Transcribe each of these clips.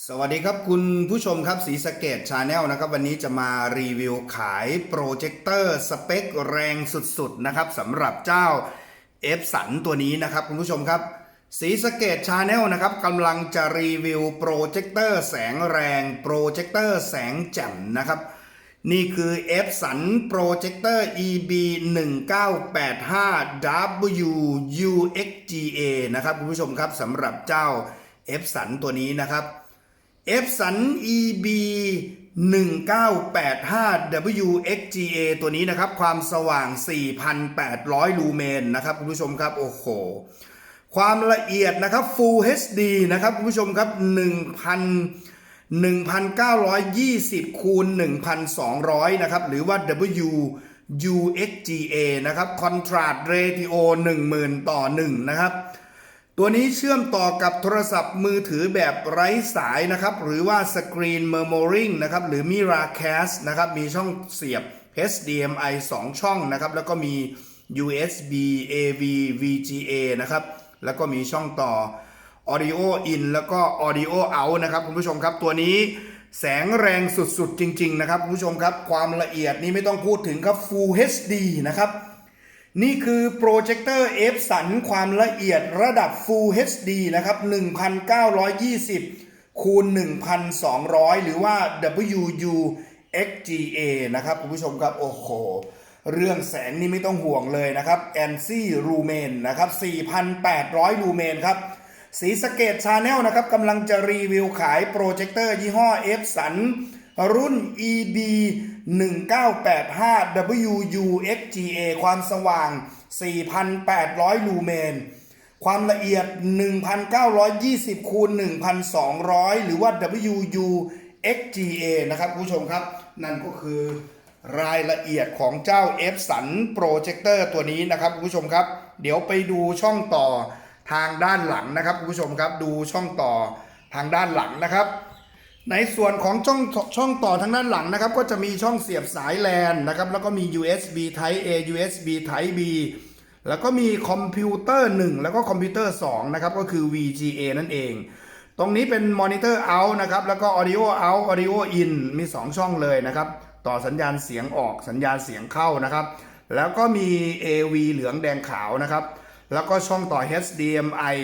สวัสดีครับคุณผู้ชมครับสีสเกตชาแนลนะครับ วันนี้จะมารีวิวขายโปรเจคเตอร์สเปคแรงสุดๆนะครับสำหรับเจ้า f อฟสันตัวนี้นะครับคุณผู้ชมครับสีสเกตชาแนลนะครับกำลังจะรีวิวโปรเจคเตอร์แสงแรงโปรเจคเตอร์แสงแจ่มนะครับ นี่คือ f อสันโปรเจคเตอร์ EB 1985 W UXGA นะครับคุณผู้ชมครับสำหรับเจ้า f อสันตัวนี้นะครับ f สัน EB 1985 WXGA ตัวนี้นะครับ ความสว่าง 4,800 ลูเมนนะครับคุณผู้ชมครับ โอ้โห ความละเอียดนะครับ Full HD นะครับคุณผู้ชมครับ 1,000 1,920 คูณ 1,200 นะครับ หรือว่า W UXGA นะครับ Contrast Ratio 10,000 ต่อ 1 นะครับ ตัวนี้เชื่อมต่อกับโทรศัพท์มือถือแบบไร้สายนะครับ หรือว่า Screen Mirroring นะครับ หรือ Miracast นะครับ มีช่องเสียบ HDMI 2 ช่องนะครับ แล้วก็มี USB AV VGA นะครับ แล้วก็มีช่องต่อ Audio In แล้วก็ Audio Out นะครับคุณผู้ชมครับตัวนี้แสงแรงสุดๆ จริง ๆ นะครับคุณผู้ชมครับ ความละเอียดนี้ไม่ต้องพูดถึงครับ Full HD นะครับ นี่คือโปรเจคเตอร์ f สันความละเอียดระดับ Full HD นะครับ 1920 คูณ 1,200 หรือว่า WU XGA นะครับ คุณผู้ชมครับ โอ้โห เรื่องแสงนี่ไม่ต้องห่วงเลยนะครับ ANSI Lumen นะครับ 4,800ลูเมนครับ สีสเกตชาแนลนะครับกำลังจะรีวิวขายโปรเจคเตอร์ยี่ห้อ f สันรุ่น EB 1985 WUXGA ความสว่าง 4,800 ลูเมน ความละเอียด 1,920 คูณ 1,200 หรือว่า WUXGA นะครับคุณผู้ชมครับ นั่นก็คือรายละเอียดของเจ้า f สันโปรเจคเตอร์ตัวนี้นะครับคุณผู้ชมครับ เดี๋ยวไปดูช่องต่อทางด้านหลังนะครับคุณผู้ชมครับ ดูช่องต่อทางด้านหลังนะครับ ในส่วนของช่องช่องต่อทางด้านหลังนะครับ ก็จะมีช่องเสียบสายแลนนะครับ แล้วก็มี USB Type A USB Type B แล้วก็มีคอมพิวเตอร์ 1 แล้วก็คอมพิวเตอร์ 2 นะครับ ก็คือ VGA นั่นเอง ตรงนี้เป็นมอนิเตอร์ out นะครับ แล้วก็ audio out audio in มี 2 ช่องเลยนะครับ ต่อสัญญาณเสียงออกสัญญาณเสียงเข้านะครับ แล้วก็มี AV เหลืองแดงขาวนะครับ แล้วก็ช่องต่อ HDMI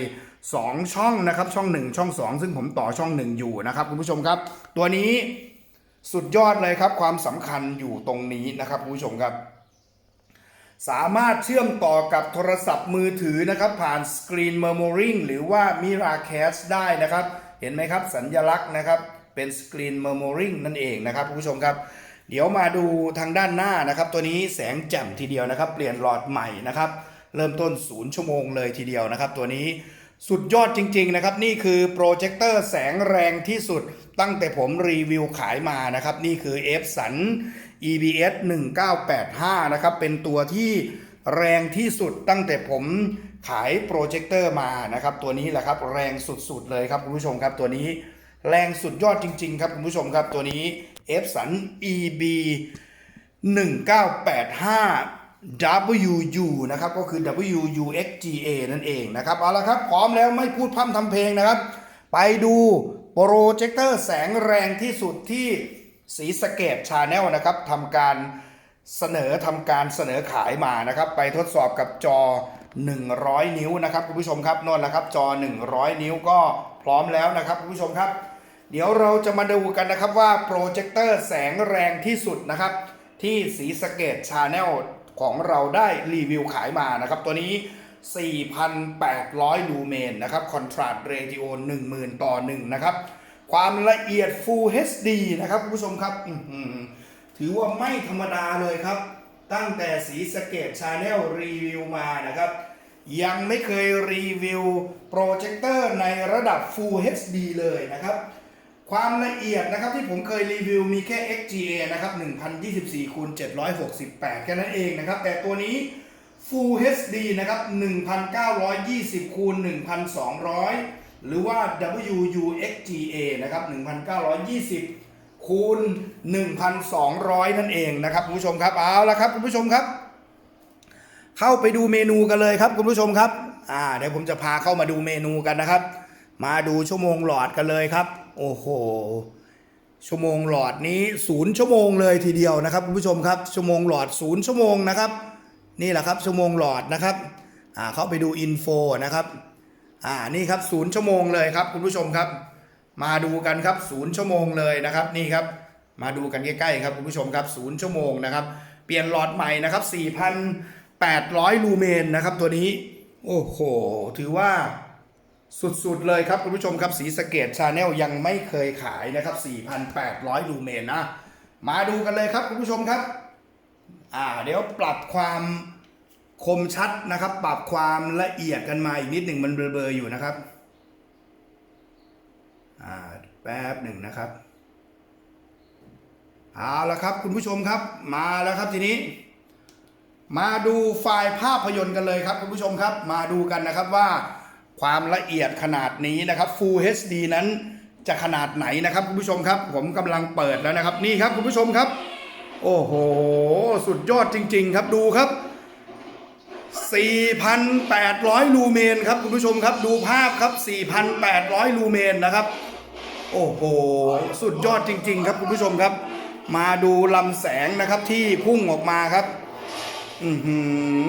2 ช่องนะครับช่อง 1 ช่อง 2 ซึ่งผมต่อช่อง 1 อยู่นะครับคุณผู้ชมครับ ตัวนี้สุดยอดเลยครับ ความสำคัญอยู่ตรงนี้นะครับคุณผู้ชมครับ สามารถเชื่อมต่อกับโทรศัพท์มือถือนะครับ ผ่าน Screen Mirroring หรือว่า Miracast ได้นะครับ เห็นไหมครับสัญญลักษณ์นะครับ เป็น Screen Mirroring นั่นเองนะครับคุณผู้ชมครับเดี๋ยวมาดูทางด้านหน้านะครับ ตัวนี้แสงแจ่มทีเดียวนะครับ เปลี่ยนหลอดใหม่นะครับ เริ่มต้น 0 ชั่วโมงเลยทีเดียวนะครับ ตัวนี้ สุดยอดจริง ๆ นะครับ นี่คือโปรเจคเตอร์แสงแรงที่สุดตั้งแต่ผมรีวิวขายมานะครับ นี่คือ f สัน EBS 1985 นะครับ เป็นตัวที่แรงที่สุดตั้งแต่ผมขายโปรเจคเตอร์มานะครับ ตัวนี้แหละครับแรงสุด ๆ เลยครับคุณผู้ชมครับตัวนี้แรงสุดยอดจริง ๆ ครับคุณผู้ชมครับตัวนี้ f สัน EB 1985 WU นะครับก็คือ WUXGA นั่นเองนะครับเอาละครับพร้อมแล้วไม่พูดพร่ำทำเพลงนะครับ ไปดูโปรเจคเตอร์แสงแรงที่สุดที่สีสเกตชาแนลนะครับทำการเสนอทำการเสนอขายมานะครับ ไปทดสอบกับจอ 100 นิ้วนะครับคุณผู้ชมครับนนแหละครับจอ 100 นิ้วก็พร้อมแล้วนะครับคุณผู้ชมครับ เดี๋ยวเราจะมาดูกันนะครับว่าโปรเจคเตอร์แสงแรงที่สุดนะครับที่สีสเกตชาแนล ของเราได้รีวิวขายมานะครับตัวนี้ 4,800 ลูเมนนะครับคอนทราสต์เรติโอ10,000 ต่อ 1 นะครับ ความละเอียด Full HD นะครับคุณผู้ชมครับถือว่าไม่ธรรมดาเลยครับ ตั้งแต่สีสเกตชาแนลรีวิวมานะครับยังไม่เคยรีวิวโปรเจคเตอร์ในระดับ Full HD เลยนะครับ ความละเอียดนะครับที่ผมเคยรีวิวมีแค่ XGA นะครับ1024คูณ768 แค่นั้นเองนะครับ แต่ตัวนี้ Full HD นะครับ1920คูณ1200 หรือว่า WUXGA นะครับ1920คูณ1,200 นั่นเองนะครับคุณผู้ชมครับเอาละครับคุณผู้ชมครับ เข้าไปดูเมนูกันเลยครับคุณผู้ชมครับอ่าเดี๋ยวผมจะพาเข้ามาดูเมนูกันนะครับ มาดูชั่วโมงหลอดกันเลยครับ โอ้โห ชั่วโมงหลอดนี้ศูนย์ชั่วโมงเลยทีเดียวนะครับคุณผู้ชมครับ ชั่วโมงหลอดศูนย์ชั่วโมงนะครับ นี่แหละครับชั่วโมงหลอดนะครับอ่าเข้าไปดูอินโฟนะครับอ่านี่ครับศูนย์ชั่วโมงเลยครับคุณผู้ชมครับ มาดูกันครับศูนย์ชั่วโมงเลยนะครับนี่ครับมาดูกันใกล้ๆครับคุณผู้ชมครับศูนย์ชั่วโมงนะครับ เปลี่ยนหลอดใหม่นะครับ4,800 ลูเมนนะครับตัวนี้ โอ้โห ถือว่า สุดๆเลยครับคุณผู้ชมครับสีสเกตชาแนลยังไม่เคยขายนะครับ 4,800 ลูเมนนะ มาดูกันเลยครับคุณผู้ชมครับ อ่าเดี๋ยวปรับความคมชัดนะครับ ปรับความละเอียดกันมาอีกนิดหนึ่งมันเบลอๆอยู่นะครับ อ่าแป๊บหนึ่งนะครับเอาละครับคุณผู้ชมครับมาแล้วครับทีนี้ มาดูไฟล์ภาพยนตร์กันเลยครับคุณผู้ชมครับ มาดูกันนะครับว่า ความละเอียดขนาดนี้นะครับ Full HD นั้นจะขนาดไหนนะครับคุณผู้ชมครับ ผมกำลังเปิดแล้วนะครับ นี่ครับคุณผู้ชมครับ โอ้โห สุดยอดจริง ๆ ครับดูครับ 4,800 ลูเมนครับคุณผู้ชมครับดูภาพครับ 4,800 ลูเมนนะครับ โอ้โห สุดยอดจริง ๆ ครับคุณผู้ชมครับ มาดูลำแสงนะครับที่พุ่งออกมาครับอือหื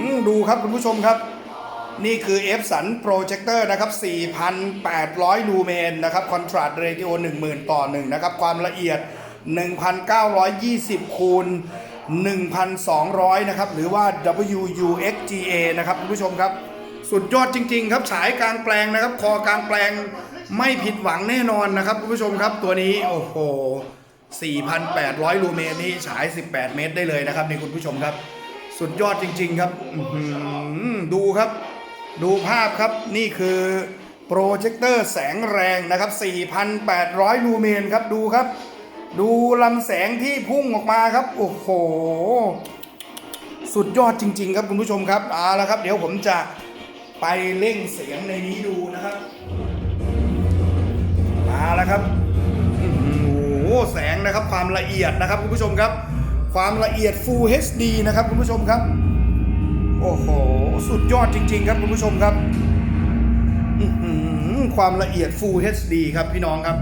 อดูครับคุณผู้ชมครับ นี่คือ f สันโปรเจคเตอร์นะครับ 4,800 ลูเมนนะครับคอนทราสต์เรดิโอ10,000 ต่อ1นะครับ ความละเอียด 1,920 คูณ 1,200 นะครับ หรือว่า WUXGA นะครับคุณผู้ชมครับ สุดยอดจริง ๆ ครับ ฉายกลางแปลงนะครับ คอกลางแปลงไม่ผิดหวังแน่นอนนะครับคุณผู้ชมครับตัวนี้ โอ้โห 4,800 ลูเมนนี่ฉาย 18 เมตรได้เลยนะครับนี่คุณผู้ชมครับ สุดยอดจริง ๆ ครับ ดูครับ ดูภาพครับนี่คือโปรเจคเตอร์แสงแรงนะครับ 4,800 ลูเมนครับดูครับ ดูลำแสงที่พุ่งออกมาครับ โอ้โห สุดยอดจริง ๆ ครับคุณผู้ชมครับเอาละครับ เดี๋ยวผมจะไปเร่งเสียงในนี้ดูนะครับมาแล้วครับโอ้โหแสงนะครับความละเอียดนะครับคุณผู้ชมครับ ความละเอียด Full HD นะครับคุณผู้ชมครับ โอ้โห สุดยอดจริง ๆ ครับคุณผู้ชมครับความละเอียด Full HD ครับพี่น้องครับ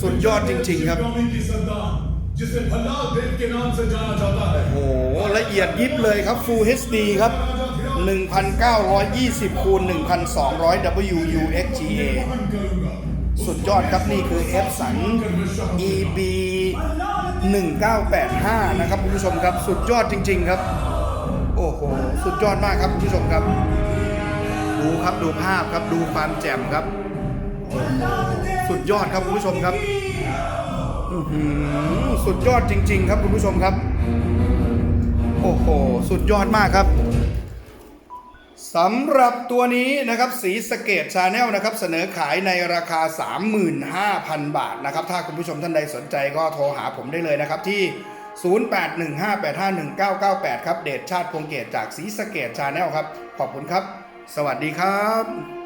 สุดยอดจริง ๆ ครับ โอ้โห ละเอียดยิบเลยครับ Full HD ครับ 1920คูณ1200 WUXGA สุดยอดครับนี่คือ F สัน EB 1985 นะครับคุณผู้ชมครับ สุดยอดจริง ๆ ครับ โอ้โห สุดยอดมากครับคุณผู้ชมครับ ดูครับดูภาพครับดูความแจ่มครับ สุดยอดครับคุณผู้ชมครับสุดยอดจริง ๆ ครับคุณผู้ชมครับ โอ้โห สุดยอดมากครับสำหรับตัวนี้นะครับสีสเกตชาแนลนะครับเสนอขายในราคา 35,000 บาทนะครับ ถ้าคุณผู้ชมท่านใดสนใจก็โทรหาผมได้เลยนะครับที่ 0815851998 ครับ เดชชาติพงเกตจากสีสเกตชาแนลครับ ขอบคุณครับ สวัสดีครับ